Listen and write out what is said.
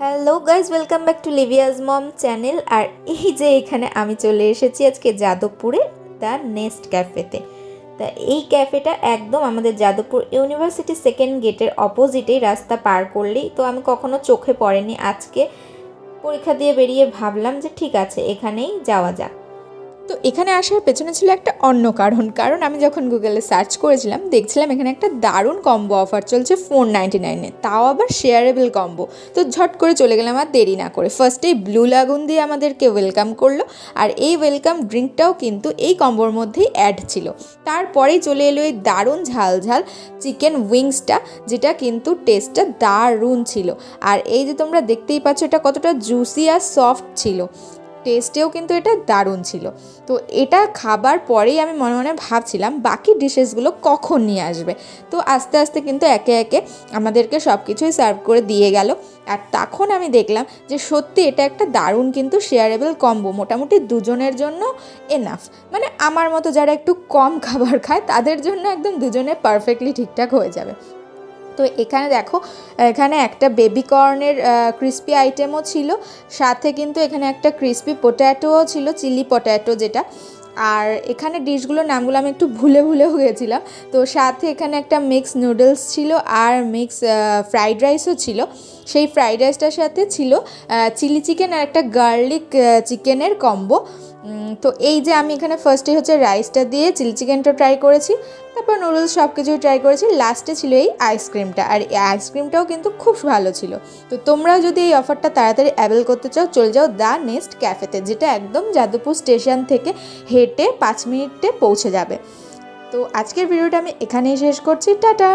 Hello guys welcome back to Livia's mom channel আর এই যে এখানে আমি চলে এসেছি আজকে যাদবপুরে দ্য নেস্ট ক্যাফেতে তা। এই ক্যাফেটা একদম আমাদের যাদবপুর ইউনিভার্সিটি সেকেন্ড গেটের অপোজিটেই রাস্তা পার করলেই। তো আমি কখনো চোখে পড়েনি আজকে। পরীক্ষা দিয়ে বেরিয়ে ভাবলাম যে ঠিক আছে, এখানেই যাওয়া যাক। তো এখানে আসার পেছনে ছিল একটা অন্য কারণ। কারণ আমি যখন গুগলে সার্চ করেছিলাম, দেখছিলাম এখানে একটা দারুণ কম্বো অফার চলছে ফোর নাইনটি নাইনে তাও আবার শেয়ারেবল কম্বো তো ঝট করে চলে গেলাম আর দেরি না করে। ফার্স্টেই ব্লু লাগুন দিয়ে আমাদেরকে ওয়েলকাম করল। আর এই ওয়েলকাম ড্রিঙ্কটাও কিন্তু এই কম্বোর মধ্যেই অ্যাড ছিল। তারপরেই চলে এলো এই দারুণ ঝাল ঝাল চিকেন উইংসটা যেটা কিন্তু টেস্টটা দারুণ ছিল। আর এই যে তোমরা দেখতেই পাচ্ছ, এটা কতটা জুসি আর সফট ছিল। টেস্টেও কিন্তু এটা দারুণ ছিল। তো এটা খাবার পরেই আমি মনে মনে ভাবছিলাম, বাকি ডিশেসগুলো কখন নিয়ে আসবে? তো আস্তে আস্তে কিন্তু একে একে আমাদেরকে সব কিছুই সার্ভ করে দিয়ে গেল। আর তখন আমি দেখলাম যে সত্যি এটা একটা দারুণ কিন্তু শেয়ারেবল কম্বো মোটামুটি দুজনের জন্য এনাফ মানে আমার মতো যারা একটু কম খাবার খায়, তাদের জন্য একদম দুজনে পারফেক্টলি ঠিকঠাক হয়ে যাবে। তো এখানে দেখো, এখানে একটা বেবি কর্নের ক্রিস্পি আইটেমও ছিল, সাথে কিন্তু এখানে একটা ক্রিস্পি পোট্যাটোও ছিল চিলি পট্যাটো যেটা। আর এখানে ডিশগুলোর নামগুলো আমি একটু ভুলে ভুলে গেছিলাম। তো সাথে এখানে একটা মিক্স নুডলস ছিল আর মিক্স ফ্রাইড রাইসও ছিল। সেই ফ্রাইড রাইসটার সাথে ছিল চিলি চিকেন আর একটা গার্লিক চিকেনের কম্বো তো এই যে আমি এখানে ফার্স্টে হচ্ছে রাইসটা দিয়ে চিলি চিকেনটা ট্রাই করেছি, তারপর নুডলস সব কিছুই ট্রাই করেছি লাস্টে ছিল এই আইসক্রিমটা আর এই আইসক্রিমটাও কিন্তু খুব ভালো ছিল। তো তোমরাও যদি এই অফারটা তাড়াতাড়ি অ্যাভেল করতে চাও, চলে যাও দ্য নেক্সট ক্যাফেতে যেটা একদম যাদবপুর স্টেশন থেকে হেঁটে পাঁচ মিনিটে পৌঁছে যাবে। তো আজকের ভিডিওটা আমি এখানেই শেষ করছি, টাটা!